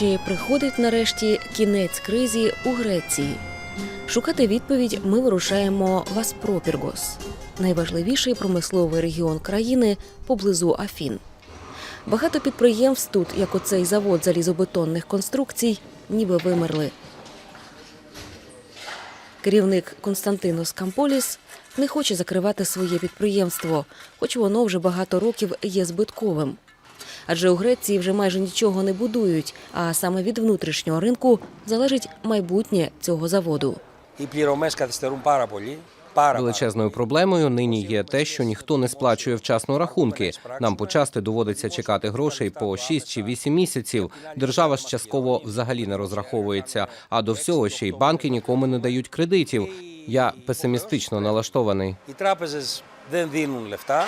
Чи приходить нарешті кінець кризі у Греції? Шукати відповідь ми вирушаємо в Аспропіргос, найважливіший промисловий регіон країни поблизу Афін. Багато підприємств тут, як оцей завод залізобетонних конструкцій, ніби вимерли. Керівник Константинос Камполіс не хоче закривати своє підприємство, хоч воно вже багато років є збитковим. Адже у Греції вже майже нічого не будують, а саме від внутрішнього ринку залежить майбутнє цього заводу. І параболі. Величезною проблемою нині є те, що ніхто не сплачує вчасно рахунки. Нам почасти доводиться чекати грошей по 6 чи 8 місяців. Держава ж частково взагалі не розраховується. А до всього ще й банки нікому не дають кредитів. Я песимістично налаштований. І трапези левта.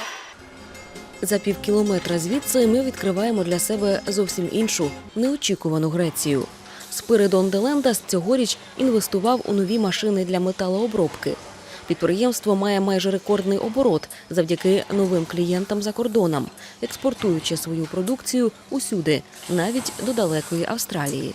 За півкілометра звідси ми відкриваємо для себе зовсім іншу неочікувану Грецію. Спиридон Делендас цьогоріч інвестував у нові машини для металообробки. Підприємство має майже рекордний оборот завдяки новим клієнтам за кордоном, експортуючи свою продукцію усюди, навіть до далекої Австралії.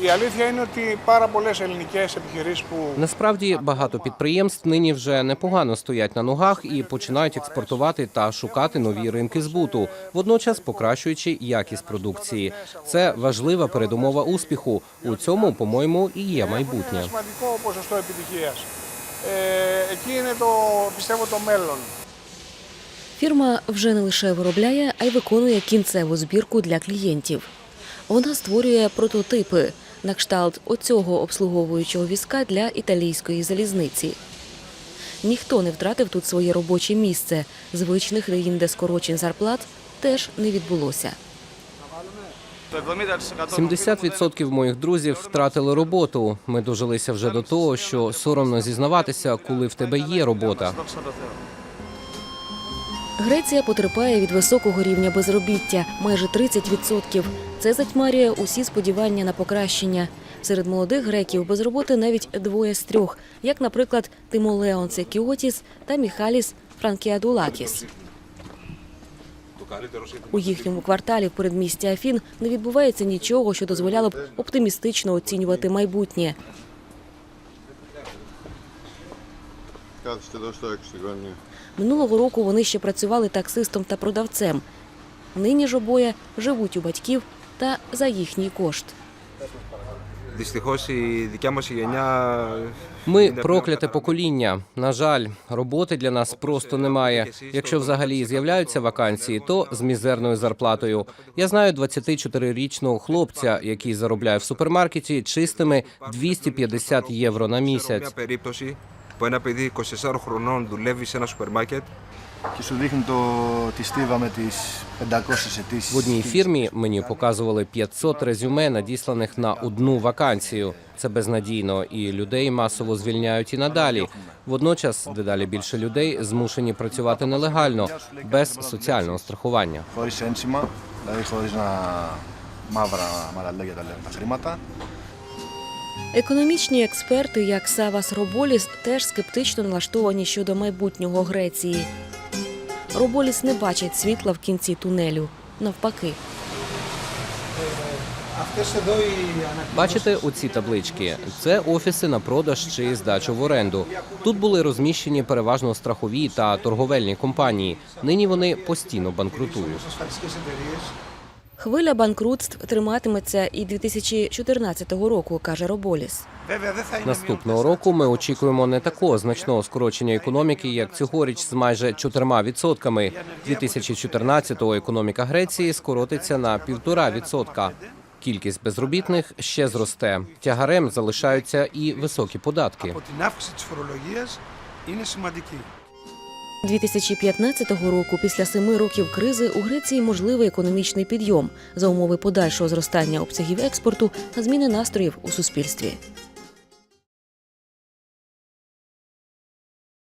Η αλήθεια είναι ότι πάρα πολλές ελληνικές επιχειρήσεις που Насправді багато підприємств нині вже непогано стоять на ногах і починають експортувати та шукати нові ринки збуту, водночас покращуючи якість продукції. Це важлива передумова успіху. У цьому, по-моєму, і є έχουν майбутнє. ένα σημαντικό ποσοστό επιτυχίας. Ε, εκεί είναι το, πιστεύω, το μέλλον. Фірма вже не лише виробляє, а й виконує кінцеву збірку для клієнтів. Вона створює прототипи на кшталт оцього обслуговуючого візка для італійської залізниці. Ніхто не втратив тут своє робоче місце. Звичних деінде скорочень зарплат теж не відбулося. 70% моїх друзів втратили роботу. Ми дожилися вже до того, що соромно зізнаватися, коли в тебе є робота. Греція потерпає від високого рівня безробіття майже 30%. Це затьмарює усі сподівання на покращення. Серед молодих греків без роботи навіть двоє з трьох, як, наприклад, Тимолеонце Секіотіс та Міхаліс Франкіадулакіс. У їхньому кварталі в передмісті Афін не відбувається нічого, що дозволяло б оптимістично оцінювати майбутнє. Кажете, Минулого року вони ще працювали таксистом та продавцем. Нині ж обоє живуть у батьків та за їхній кошт. Ми прокляте покоління. На жаль, роботи для нас просто немає. Якщо взагалі з'являються вакансії, то з мізерною зарплатою. Я знаю 24-річного хлопця, який заробляє в супермаркеті чистими 250 євро на місяць μια περίπτωση που ένα παιδί 24 χρονών δουλεύει σε ένα σούπερ μάρκετ και σου δείχνει το, τη στίβα με τις 500 αιτήσει. В одній фірмі мені показували 500 резюме, надісланих на одну вакансію. Це безнадійно, і людей масово звільняють і надалі. Водночас, дедалі більше людей змушені працювати нелегально, без соціального страхування. Χωρίς ένσημα, δηλαδή χωρίς να μαύρα μαραλέγια τα λένε τα χρήματα. Економічні експерти, як Савас Роболіс, теж скептично налаштовані щодо майбутнього Греції. Роболіс не бачить світла в кінці тунелю. Навпаки, Бачите оці таблички? Це офіси на продаж чи здачу в оренду. Тут були розміщені переважно страхові та торговельні компанії. Нині вони постійно банкрутують. Хвиля банкрутств триматиметься і 2014 року, каже Роболіс. Наступного року ми очікуємо не такого значного скорочення економіки, як цьогоріч, з майже 4%. відсотками. 2014-го економіка Греції скоротиться на 1,5%. відсотка. Кількість безробітних ще зросте. Тягарем залишаються і високі податки. 2015 року, після семи років кризи, у Греції можливий економічний підйом за умови подальшого зростання обсягів експорту та зміни настроїв у суспільстві.